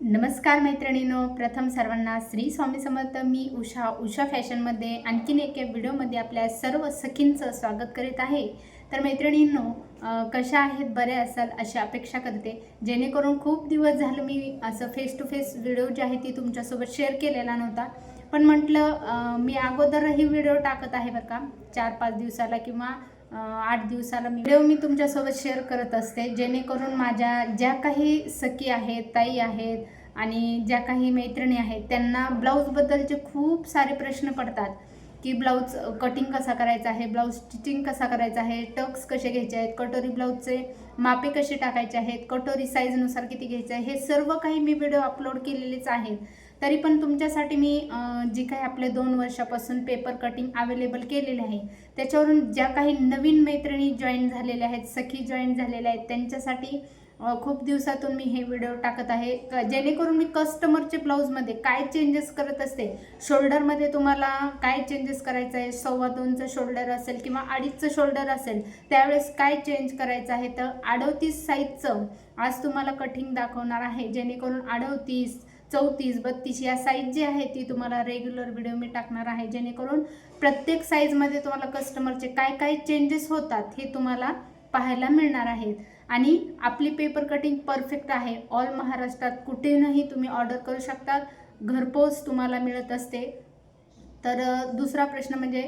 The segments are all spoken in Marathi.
नमस्कार मैत्रिणींनो प्रथम सर्वांना श्री स्वामी समर्थ. मी उषा उषा फॅशनमध्ये आणखीन एका व्हिडिओमध्ये आपल्या सर्व सखींचं स्वागत करीत आहे. तर मैत्रिणींनो कशा आहेत बरे असाल अशी अपेक्षा करते. जेणेकरून खूप दिवस झालं मी असं फेस टू फेस व्हिडिओ जे आहे ती तुमच्यासोबत शेअर केलेला नव्हता. पण म्हटलं मी अगोदरही व्हिडिओ टाकत आहे बरं का. चार पाच दिवसाला किंवा आठ दिवसाला मी व्हिडिओ मी तुमच्यासोबत शेअर करत असते. जेणेकरून माझ्या ज्या काही सखी आहेत ताई आहेत आणि ज्या काही मैत्रिणी आहेत त्यांना ब्लाऊजबद्दलचे खूप सारे प्रश्न पडतात. की ब्लाऊज कटिंग कसा करायचा आहे? ब्लाऊज स्टिचिंग कसा करायचा आहे? टक्स कसे घ्यायचे आहेत? कटोरी ब्लाऊजचे मापे कसे टाकायचे आहेत? कटोरी साईजनुसार किती घ्यायचं आहे? हे सर्व काही मी व्हिडिओ अपलोड केलेलेच आहेत. तरी पण तुमच्यासाठी मी जी काही आपले दोन वर्षापासून पेपर कटिंग अवेलेबल केलेले आहे त्याच्यावरून ज्या काही नवीन मैत्रिणी जॉईन झालेल्या आहेत सखी जॉईन झालेल्या आहेत त्यांच्यासाठी खूप दिवसातून मी हे व्हिडिओ टाकत आहे. जेणेकरून मी कस्टमरचे ब्लाऊजमध्ये काय चेंजेस करत असते शोल्डरमध्ये तुम्हाला काय चेंजेस करायचं आहे सव्वा दोनचं शोल्डर असेल किंवा अडीचचं शोल्डर असेल त्यावेळेस काय चेंज करायचं आहे तर अडवतीस साईजचं आज तुम्हाला कटिंग दाखवणार आहे जेणेकरून अडवतीस चौतीस बत्तीस या साईज जी आहे ती तुम्हाला रेग्युलर व्हिडिओ मी टाकणार आहे. जेणेकरून प्रत्येक साईजमध्ये तुम्हाला कस्टमरचे काय काय चेंजेस होतात हे तुम्हाला पाहायला मिळणार आहेत. आणि आपली पेपर कटिंग परफेक्ट आहे. ऑल महाराष्ट्रात कुठेनंही तुम्ही ऑर्डर करू शकता घरपोच तुम्हाला मिळत असते. तर दुसरा प्रश्न म्हणजे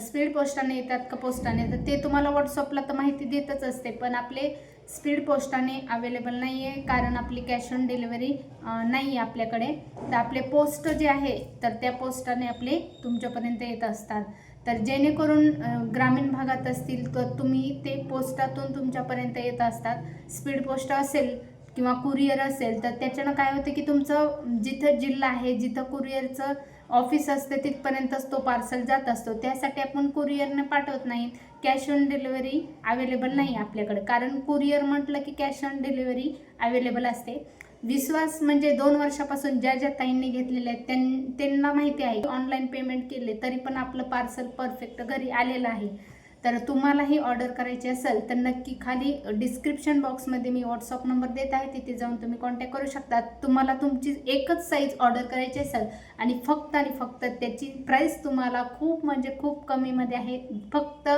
स्पीड पोस्टाने येतात का पोस्टाने? तर ते तुम्हाला व्हॉट्सअपला तर माहिती देतच असते. पण आपले स्पीड पोस्टाने अवेलेबल नाही आहे कारण आपली कॅश ऑन डिलिव्हरी नाही आहे आपल्याकडे. तर आपले पोस्ट जे आहे तर त्या पोस्टाने आपले तुमच्यापर्यंत येत असतात. तर जेणेकरून ग्रामीण भागात असतील तर तुम्ही ते पोस्टातून तुमच्यापर्यंत येत असतात. स्पीड पोस्ट असेल किंवा कुरिअर असेल तर त्याच्यानं काय होतं की तुमचं जिथं जिल्हा आहे जिथं कुरिअरचं ऑफिस असते तिथपर्यंतच तो पार्सल जात असतो. त्यासाठी आपण कुरिअरने पाठवत नाही. कॅश ऑन डिलिव्हरी अवेलेबल नाही आपल्याकडे. कारण कुरिअर म्हटलं की कॅश ऑन डिलिव्हरी अवेलेबल असते. विश्वास म्हणजे दोन वर्षापासून ज्या ज्या ताईंनी घेतलेले आहेत त्यां त्यांना माहिती आहे. ऑनलाईन पेमेंट केले तरी पण आपलं पार्सल परफेक्ट घरी आलेलं आहे. तर तुम्हालाही ऑर्डर करायची असेल तर नक्की खाली डिस्क्रिप्शन बॉक्समध्ये मी व्हॉट्सअप नंबर देत आहे तिथे जाऊन तुम्ही कॉन्टॅक्ट करू शकता. तुम्हाला तुमची एकच साईज ऑर्डर करायची असेल आणि फक्त आणि फक्त त्याची प्राईस तुम्हाला खूप म्हणजे खूप कमीमध्ये आहे. फक्त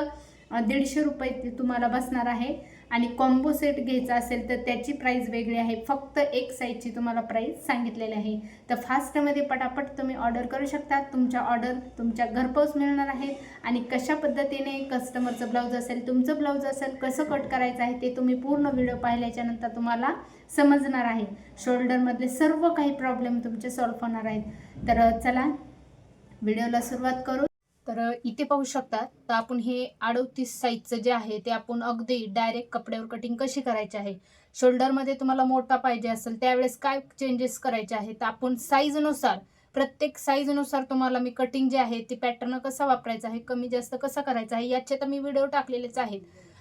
दीडशे रुपये तुम्हाला बसणार आहे. आणि कॉम्बो सेट घ्यायचा असेल तर त्याची प्राईस वेगळी आहे. फक्त एक साईजची तुम्हाला प्राईस सांगितलेली आहे. तर फास्टमध्ये पटापट तुम्ही ऑर्डर करू शकता. तुमच्या ऑर्डर तुमच्या घरपोच मिळणार आहे. आणि कशा पद्धतीने कस्टमरचं ब्लाऊज असेल तुमचं ब्लाऊज असेल कसं कट करायचं आहे ते तुम्ही पूर्ण व्हिडिओ पाहिल्याच्यानंतर तुम्हाला समजणार आहे. शोल्डरमधले सर्व काही प्रॉब्लेम तुमचे सॉल्व्ह होणार आहेत. तर चला व्हिडिओला सुरुवात करू. तर इथे पाहू शकतात. तर आपण हे अडोतीस साईजचं जे आहे ते आपण अगदी डायरेक्ट कपड्यावर कटिंग कशी करायची आहे? शोल्डरमध्ये तुम्हाला मोठा पाहिजे असेल त्यावेळेस काय चेंजेस करायचे आहे? तर आपण साईजनुसार प्रत्येक साईजनुसार तुम्हाला मी कटिंग जे आहे ती पॅटर्न कसा वापरायचा आहे कमी जास्त कसा करायचा आहे याचे तर मी व्हिडिओ टाकलेलेच आहेत.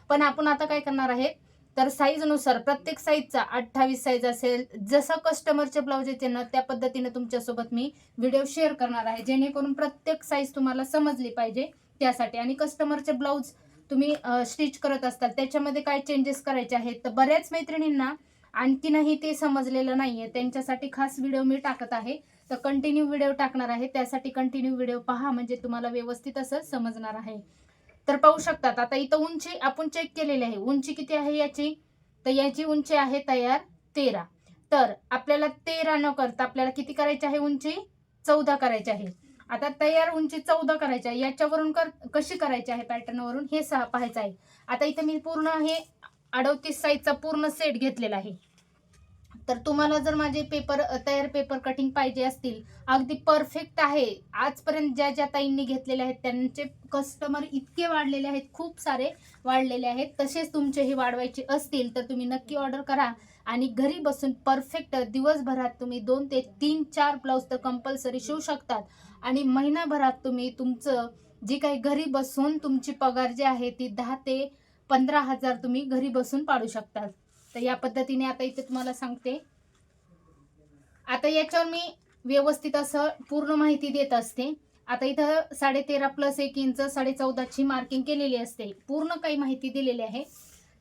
पण आपण आता काय करणार आहे? तर साईजनुसार प्रत्येक साईजचा अठ्ठावीस साईज असेल जसं कस्टमरचे ब्लाऊज येते ना त्या पद्धतीने तुमच्यासोबत मी व्हिडिओ शेअर करणार आहे. जेणेकरून प्रत्येक साईज तुम्हाला समजली पाहिजे त्यासाठी. आणि कस्टमरचे ब्लाऊज तुम्ही स्टिच करत असताल त्याच्यामध्ये काय चेंजेस करायचे आहेत? तर बऱ्याच मैत्रिणींना आणखीनही ते समजलेलं नाहीये. त्यांच्यासाठी खास व्हिडिओ मी टाकत आहे. तर कंटिन्यू व्हिडिओ टाकणार आहे. त्यासाठी कंटिन्यू व्हिडिओ पहा. म्हणजे तुम्हाला व्यवस्थित असं समजणार आहे. तर पाहू शकतात. आता इथं उंची आपण चेक केलेली आहे. उंची किती आहे याची? तर याची उंची आहे तयार तेरा. तर आपल्याला तेरा न करता आपल्याला किती करायची आहे उंची? चौदा करायची आहे. आता तयार उंची चौदा करायची आहे. याच्यावरून कर कशी करायची आहे पॅटर्नवरून हे सहा पाहायचं आहे. आता इथं मी पूर्ण हे अडवतीस साईजचा पूर्ण सेट घेतलेला आहे. तर तुम्हाला जर माझे पेपर तयार पेपर कटिंग पाहिजे असतील अगदी परफेक्ट आहे. आजपर्यंत ज्या ज्या ताईंनी घेतलेले आहेत त्यांचे कस्टमर इतके वाढलेले आहेत खूप सारे वाढलेले आहेत. तसेच तुमचेही वाढवायचे असतील तर तुम्ही नक्की ऑर्डर करा. आणि घरी बसून परफेक्ट दिवसभरात तुम्ही दोन ते तीन चार ब्लाऊज तर कंपल्सरी शिवू शकतात. आणि महिनाभरात तुम्ही तुमचं जी काही घरी बसून तुमची पगार जी आहे ती दहा ते पंधरा हजार तुम्ही घरी बसून पाडू शकतात. तर या पद्धतीने आता इथे तुम्हाला सांगते. आता याच्यावर मी व्यवस्थित असं पूर्ण माहिती देत असते. आता इथं साडे तेरा प्लस एक इंच साडे चौदाची मार्किंग केलेली असते. पूर्ण काही माहिती दिलेली आहे.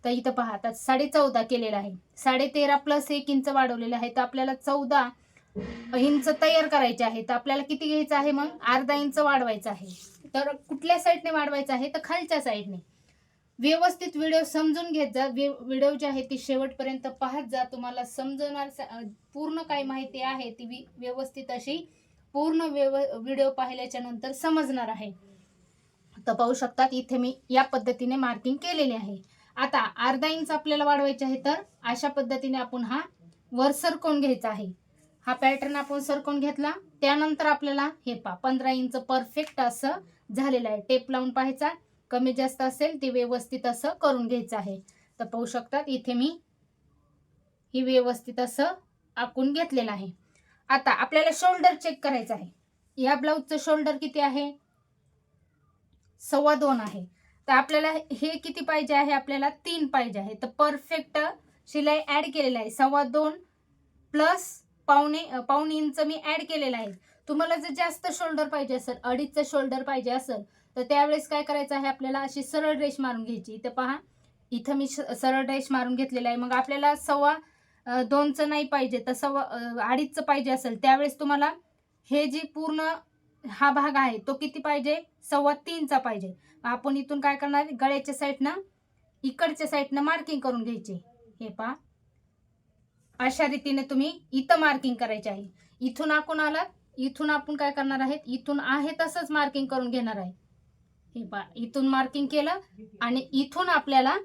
तर इथं पहा आता साडे चौदा केलेला आहे. साडे तेरा प्लस एक इंच वाढवलेलं आहे. तर आपल्याला चौदा इंच तयार करायचे आहे. तर आपल्याला किती घ्यायचं आहे मग? अर्धा इंच वाढवायचं आहे. तर कुठल्या साईडने वाढवायचं आहे? तर खालच्या साईडने व्यवस्थित व्हिडिओ समजून घेत जा. व्हिडिओ जे आहे ती शेवटपर्यंत पाहत जा. तुम्हाला समजणार स- पूर्ण काय माहिती आहे ती व्यवस्थित अशी पूर्ण व्यव व्हिडिओ पाहिल्याच्या नंतर समजणार आहे. तर पाहू शकतात इथे मी या पद्धतीने मार्किंग केलेली आहे. आता अर्धा इंच आपल्याला वाढवायचे आहे तर अशा पद्धतीने आपण हा वर सरकवून घ्यायचा आहे. हा पॅटर्न आपण सरकवून घेतला. त्यानंतर आपल्याला हे पा पंधरा इंच परफेक्ट असं झालेलं आहे. टेप लावून पाहायचा. कमी जास्त असेल ते व्यवस्थित असं करून घ्यायचं आहे. तर पाहू शकतात इथे मी ही व्यवस्थित असं आखून घेतलेलं आहे. आता आपल्याला शोल्डर चेक करायचं आहे. या ब्लाऊजचं शोल्डर किती आहे? सव्वा दोन आहे. तर आपल्याला हे किती पाहिजे आहे? आपल्याला तीन पाहिजे आहे. तर परफेक्ट शिलाई ॲड केलेलं आहे. सव्वा दोन प्लस पावणे अ, पाऊण इंच मी ॲड केलेलं आहे. तुम्हाला जर जास्त शोल्डर पाहिजे असेल अडीचचं शोल्डर पाहिजे असेल तर त्यावेळेस काय करायचं आहे आपल्याला अशी सरळ रेष मारून घ्यायची. इथं पहा इथं मी सरळ रेष मारून घेतलेला आहे. मग आपल्याला सव्वा दोनचं नाही पाहिजे तर सव्वा अडीचचं पाहिजे असेल त्यावेळेस तुम्हाला हे जी पूर्ण हा भाग आहे तो किती पाहिजे? सव्वा तीनचा पाहिजे. आपण इथून काय करणार? गळ्याच्या साईडनं इकडच्या साईडनं मार्किंग करून घ्यायचे. हे पहा. अशा रीतीने तुम्ही इथं मार्किंग करायचे आहे. इथून आपण आलात इथून आपण काय करणार आहेत? इथून आहे तसंच मार्किंग करून घेणार आहे. हे पहा इथून मार्किंग केलं आणि इथून आपल्याला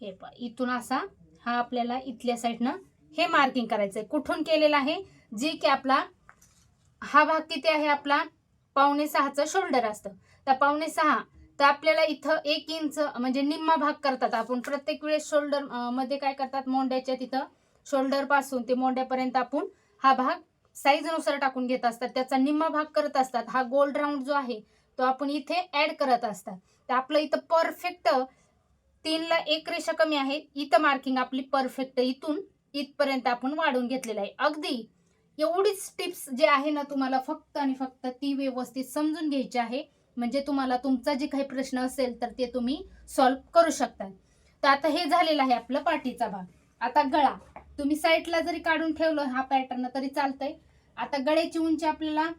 हे पहा इथून असा हा आपल्याला इथल्या साईडनं हे मार्किंग करायचं आहे कुठून केलेलं आहे? जे की आपला हा भाग किती आहे? आपला पावणे सहाचं शोल्डर असतं. तर पावणे सहा तर आपल्याला इथं एक इंच म्हणजे निम्मा भाग करतात आपण. प्रत्येक वेळेस शोल्डरमध्ये काय करतात? मोंड्याच्या तिथं शोल्डरपासून ते मोंड्यापर्यंत आपण हा भाग साईजनुसार टाकून घेत असतात. त्याचा निम्मा भाग करत असतात. हा गोल्ड राऊंड जो आहे तो आपण इथे ऍड करत असतात तर आपलं इथं परफेक्ट तीनला एक रेषा कमी आहे. इथं मार्किंग आपली परफेक्ट इथून इथपर्यंत आपण वाढवून घेतलेलं आहे. अगदी एवढीच टिप्स जे आहे ना तुम्हाला फक्त आणि फक्त ती व्यवस्थित समजून घ्यायची आहे. म्हणजे तुम्हाला तुमचा जे काही प्रश्न असेल तर ते तुम्ही सॉल्व्ह करू शकता. तर आता हे झालेलं आहे आपलं पाठीचा भाग. आता गळा. तुम्ही साईडला जरी काढून ठेवलं हा पॅटर्न तरी चालतंय. आता गळ्याची उंची आपल्याला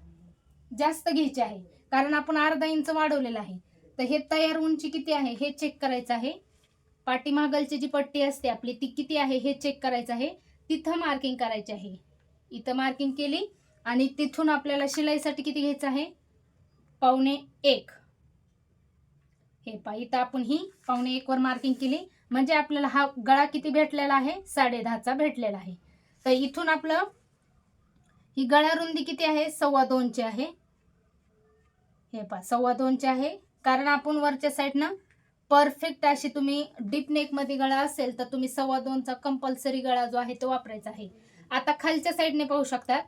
जास्त घ्यायची आहे. कारण आपण अर्धा इंच वाढवलेलं आहे. तर हे तयार उंची किती आहे हे चेक करायचं आहे. पाठीमागलची जी पट्टी असते आपली ती किती आहे हे चेक करायचं आहे. तिथं मार्किंग करायची आहे. इथं मार्किंग केली आणि तिथून आपल्याला शिलाईसाठी किती घ्यायचं आहे? पावणे एक. हे पा इथं आपण ही पावणे एक वर मार्किंग केली. म्हणजे आपल्याला हा गळा किती भेटलेला आहे? साडे दहाचा भेटलेला आहे. तर इथून आपलं ही गळा रुंदी किती आहे? सव्वा दोनची आहे. हे पा सव्वा दोनचे आहे. कारण आपण वरच्या साईडनं परफेक्ट अशी तुम्ही डीप नेकमध्ये गळा असेल तर तुम्ही सव्वा दोनचा कंपल्सरी गळा जो आहे तो वापरायचा आहे. आता खालच्या साईडने पाहू शकतात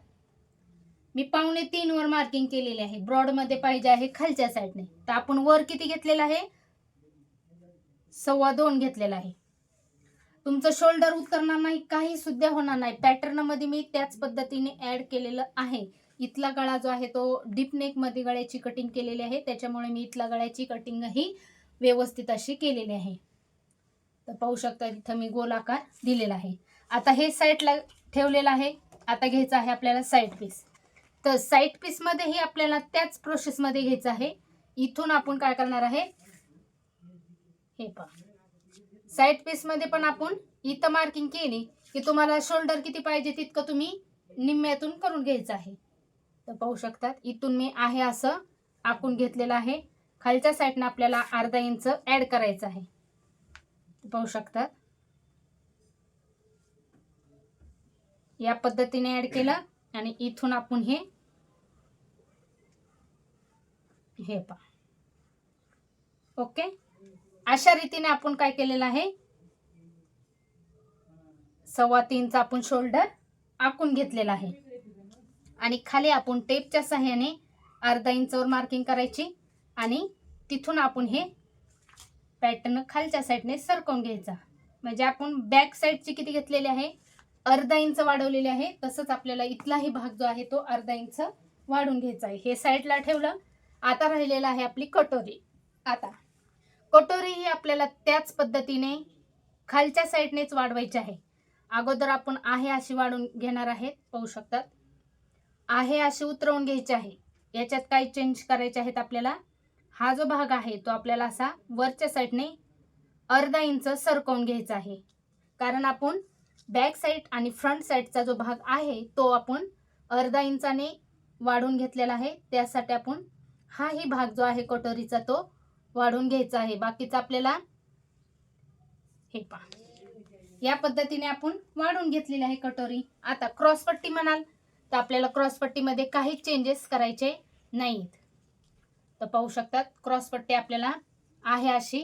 मी पावणे तीन वर मार्किंग केलेली आहे. ब्रॉडमध्ये पाहिजे आहे खालच्या साईडने तर आपण वर किती घेतलेला आहे? सव्वा दोन घेतलेला आहे. तुमचं शोल्डर उतरणार नाही काही सुद्धा होणार नाही. पॅटर्नमध्ये मी त्याच पद्धतीने ऍड केलेलं आहे. इथला गळा जो आहे तो डीप नेकमध्ये गळ्याची कटिंग केलेली आहे. त्याच्यामुळे मी इथला गळ्याची कटिंगही व्यवस्थित अशी केलेली आहे. तर पाहू शकता इथं मी गोलाकार दिलेला आहे. आता हे साईडला ठेवलेलं आहे. आता घ्यायचं आहे आपल्याला साईड पीस तर साईड पीसमध्येही आपल्याला त्याच प्रोसेसमध्ये घ्यायचं आहे. इथून आपण काय करणार आहे? हे पहा. साईड पीसमध्ये पण आपण इथं मार्किंग केली की तुम्हाला शोल्डर किती पाहिजे तितकं तुम्ही निम्म्यातून करून घ्यायचं आहे. तर पाहू शकतात. इथून मी आहे असं आखून घेतलेलं आहे. खालच्या साईडनं आपल्याला अर्धा इंच ॲड करायचं आहे. पाहू शकतात. या पद्धतीने ऍड केलं आणि इथून आपण हे हे पा ओके अशा रीतीने आपण काय केलेलं आहे? सव्वा तीनचा आपण शोल्डर आखून घेतलेला आहे. आणि खाली आपण टेपच्या सहाय्याने अर्धा इंचवर मार्किंग करायची. आणि तिथून आपण हे पॅटर्न खालच्या साईडने सरकवून घ्यायचा. म्हणजे आपण बॅक साईडची किती घेतलेली आहे? अर्धा इंच वाढवलेली आहे. तसंच आपल्याला इथलाही भाग जो आहे तो अर्धा इंच वाढून घ्यायचा आहे. हे साईडला ठेवलं. आता राहिलेलं आहे आपली कटोरी. आता कटोरी ही आपल्याला त्याच पद्धतीने खालच्या साईडनेच वाढवायची आहे. अगोदर आपण आहे अशी वाढून घेणार आहेत. पाहू शकतात. आहे अशी उतरवून घ्यायची आहे. याच्यात काही चेंज करायचे आहेत आपल्याला? हा जो भाग आहे तो आपल्याला असा वरच्या साईडने अर्धा इंच सरकवून घ्यायचा आहे. कारण आपण बॅक साईड आणि फ्रंट साईडचा जो भाग आहे तो आपण अर्धा इंचाने वाढून घेतलेला आहे. त्यासाठी आपण हाही भाग जो आहे कटोरीचा तो वाढून घ्यायचा आहे. बाकीचा आपल्याला हे पहा. या पद्धतीने आपण वाढून घेतलेली आहे कटोरी. आता क्रॉसपट्टी म्हणाल. तर आपल्याला क्रॉसपट्टीमध्ये काहीच चेंजेस करायचे नाहीत. तर पाहू शकतात क्रॉसपट्टी आपल्याला आहे अशी.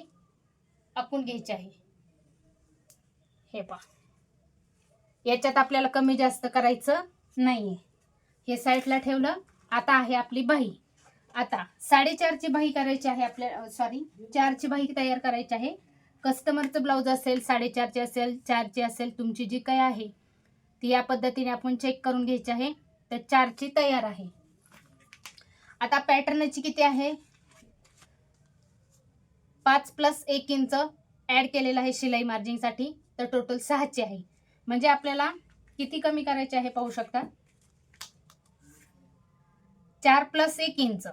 आखून घ्यायची आहे. हे पहा. याच्यात आपल्याला कमी जास्त करायचं नाही हे साईडला ठेवलं आता आहे आपली बाही. आता साडेचारची बाही करायची आहे आपल्या सॉरी चारची बाही तयार करायची आहे. कस्टमरचं ब्लाऊज असेल साडेचारचे असेल चारची असेल तुमची जी काय आहे. ती या पद्धतीने आपण चेक करून घ्यायची आहे. तर चारची तयार आहे. आता पॅटर्नची किती आहे? पाच प्लस एक इंच ॲड केलेलं आहे शिलाई मार्जिंगसाठी तर टोटल सहाची आहे. म्हणजे आपल्याला किती कमी करायचे आहे पाहू शकता? चार प्लस एक इंच.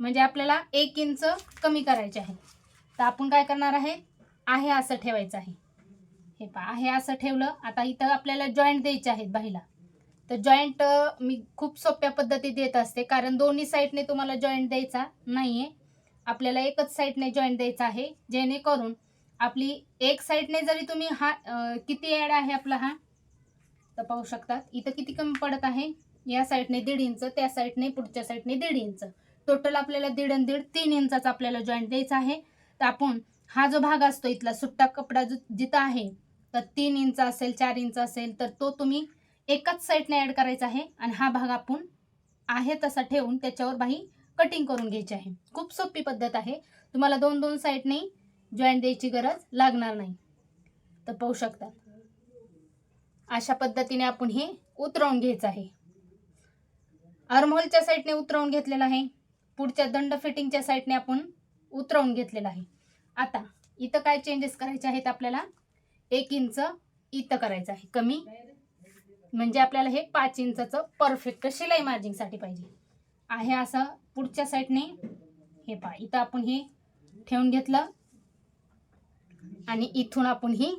म्हणजे आपल्याला एक इंच कमी करायचे आहे. तर आपण काय करणार आहे? आहे असं ठेवायचं आहे. हे पहा आहे असं ठेवलं. आता इथं आपल्याला जॉईंट द्यायचे आहेत बाईला. तर जॉईंट मी खूप सोप्या पद्धती देत असते. कारण दोन्ही साईडने तुम्हाला जॉईंट द्यायचा नाही आहे आपल्याला एकच साईडने जॉईंट द्यायचा आहे. जेणेकरून आपली एक साईडने जरी तुम्ही हा किती ॲड आहे आपला हा? तर पाहू शकतात. इथं किती कमी पडत आहे? या साईडने दीड इंच त्या साईडने पुढच्या साईडने दीड इंच टोटल आपल्याला दीड आणि दीड तीन इंचाचा आपल्याला जॉईंट द्यायचा आहे. तर आपण हा जो भाग असतो इथला सुट्टा कपडा जो जिथं आहे तर तीन इंच असेल चार इंच असेल तर तो तुम्ही एकाच साईडने ॲड करायचा आहे आणि हा भाग आपण आहे तसा ठेवून त्याच्यावर बाही कटिंग करून घ्यायची आहे. खूप सोपी पद्धत आहे. तुम्हाला दोन दोन साईडने जॉईंट द्यायची गरज लागणार नाही. तर पाहू शकतात अशा पद्धतीने आपण हे उतरवून घ्यायचं आहे. आर्महोलच्या साईडने उतरवून घेतलेलं आहे. पुढच्या दंड फिटिंगच्या साईडने आपण उतरवून घेतलेलं आहे. आता इथं काय चेंजेस करायचे आहेत आपल्याला? एक इंच इथं करायचं आहे कमी. म्हणजे आपल्याला हे पाच इंचाचं परफेक्ट शिलाई मार्जिंगसाठी पाहिजे. आहे असं पुढच्या साईडने हे पा इथं आपण हे ठेवून घेतलं. आणि इथून आपण ही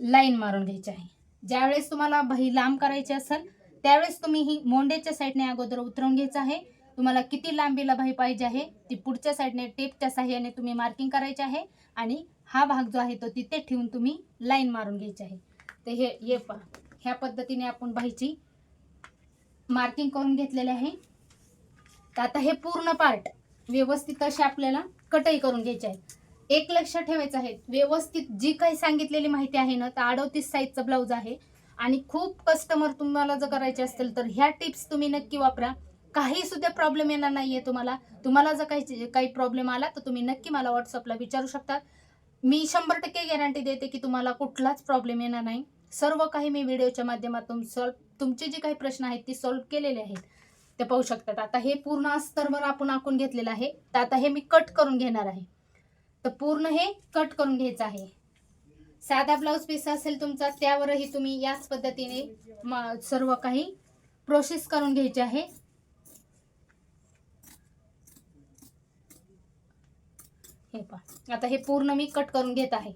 लाईन मारून घ्यायची आहे. ज्यावेळेस तुम्हाला बही लांब करायची असेल त्यावेळेस तुम्ही ही मोंडेच्या साईडने अगोदर उतरवून घ्यायचं आहे. तुम्हाला किती लांबीला बाही पाहिजे आहे ती पुढच्या साईडने टेपच्या साह्याने तुम्ही मार्किंग करायची आहे. आणि हा भाग जो आहे तो तिथे ठेवून तुम्ही लाईन मारून घ्यायची आहे. तर हे हे पहा. ह्या पद्धतीने आपण बाहीची मार्किंग करून घेतलेले आहे. तर आता हे पूर्ण पार्ट व्यवस्थित असे आपल्याला कटई करून घ्यायचे आहे एक लक्षात ठेवायचं आहे. व्यवस्थित जी काही सांगितलेली माहिती आहे ना तर अडोतीस साईजचं ब्लाऊज आहे. आणि खूप कस्टमर तुम्हाला जर करायचे असतील तर ह्या टिप्स तुम्ही नक्की वापरा. काही सुद्धा प्रॉब्लेम येणार नाही आहे तुम्हाला. तुम्हाला जर काही काही प्रॉब्लेम आला तर तुम्ही नक्की मला व्हॉट्सअपला विचारू शकता. मी शंभर टक्के गॅरंटी देते की तुम्हाला कुठलाच प्रॉब्लेम येणार नाही. सर्व काही मी व्हिडिओच्या माध्यमातून सॉल्व तुमचे जे काही प्रश्न आहेत ते सॉल्व केलेले आहेत. ते पाहू शकतात. आता हे पूर्ण अस्तरवर आपण आखून घेतलेलं आहे. तर आता हे मी कट करून घेणार आहे. तर पूर्ण हे कट करून घ्यायचं आहे. साधा ब्लाऊज पीस असेल तुमचा त्यावरही तुम्ही याच पद्धतीने सर्व काही प्रोसेस करून घ्यायचे आहे. हे पहा आता हे पूर्ण मी कट करून घेत आहे.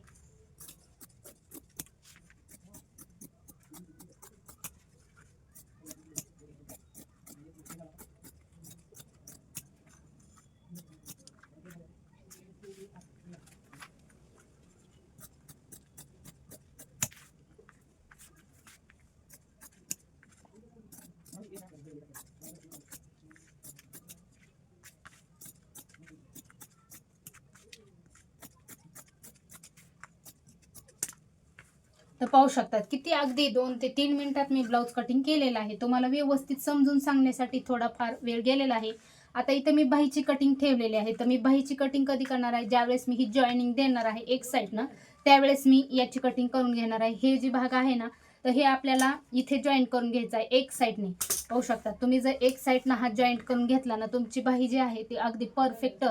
तर पाहू शकतात. किती अगदी दोन ते तीन मिनिटात मी ब्लाऊज कटिंग केलेला आहे. तुम्हाला व्यवस्थित समजून सांगण्यासाठी थोडाफार वेळ गेलेला आहे. आता इथं मी बाहीची कटिंग ठेवलेली आहे. तर मी बाहीची कटिंग कधी करणार आहे? ज्यावेळेस मी ही जॉईनिंग देणार आहे एक साईडनं त्यावेळेस मी याची कटिंग करून घेणार आहे. हे जे भाग आहे ना तर हे आपल्याला इथे जॉईंट करून घ्यायचं आहे एक साईडने पाहू शकता तुम्ही जर एक साईडनं हा जॉईंट करून घेतला ना तुमची बाही जी आहे ती अगदी परफेक्ट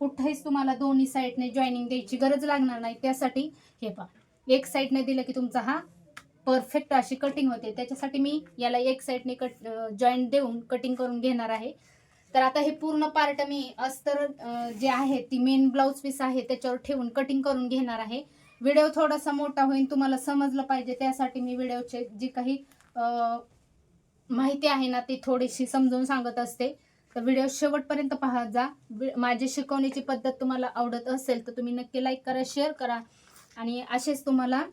कुठेच तुम्हाला दोन्ही साईडने जॉईनिंग द्यायची गरज लागणार नाही. त्यासाठी हे पहा. एक साईडने दिलं की तुमचा हा परफेक्ट अशी कटिंग होते. त्याच्यासाठी मी याला एक साईडने कट जॉईंट देऊन कटिंग करून घेणार आहे. तर आता हे पूर्ण पार्ट मी अस्तर जे आहे ती मेन ब्लाऊज पीस आहे त्याच्यावर ठेवून कटिंग करून घेणार आहे. व्हिडिओ थोडासा मोठा होईल तुम्हाला समजलं पाहिजे. त्यासाठी मी व्हिडिओचे जी काही माहिती आहे ना ती थोडीशी समजून सांगत असते. तर व्हिडिओ शेवटपर्यंत पाहत जा. वि- माझी शिकवण्याची पद्धत तुम्हाला आवडत असेल तर तुम्ही नक्की लाईक करा शेअर करा. आणि असेच तुम्हाला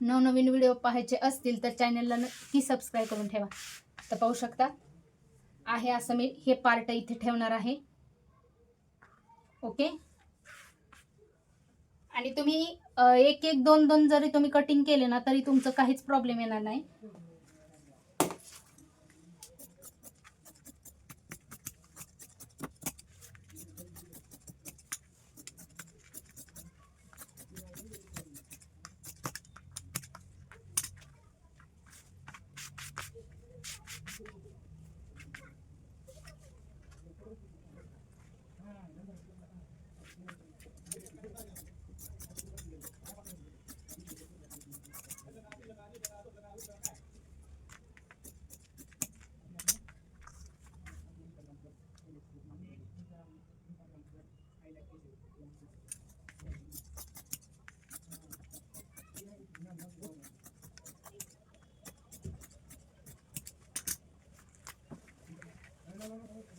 नवनवीन व्हिडिओ पाहायचे असतील तर चॅनलला नक्की सबस्क्राईब करून ठेवा. तर पाहू शकता आहे असं मी हे पार्ट इथे ठेवणार आहे. ओके आणि तुम्ही एक एक दोन दोन जरी तुम्ही कटिंग केले ना तरी तुमचं काहीच प्रॉब्लेम येणार नाही.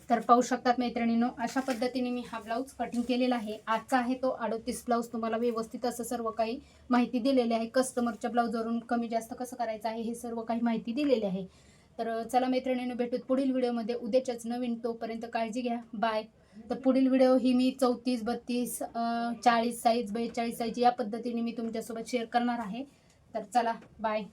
तर पाहू शकतात मैत्रिणींनो अशा पद्धतीने मी हा ब्लाऊज कटिंग केलेला आहे. आजचा आहे तो अडोतीस ब्लाऊज तुम्हाला व्यवस्थित असं सर्व काही माहिती दिलेली आहे. कस्टमरच्या ब्लाऊजवरून कमी जास्त कसं करायचं आहे हे सर्व काही माहिती दिलेली आहे. तर चला मैत्रिणींनो भेटूत पुढील व्हिडिओमध्ये. उद्याच्याच नवीन तोपर्यंत काळजी घ्या. बाय तर पुढील व्हिडिओ ही मी चौतीस बत्तीस चाळीस साईज बेचाळीस साईज या पद्धतीने मी तुमच्यासोबत शेअर करणार आहे. तर चला बाय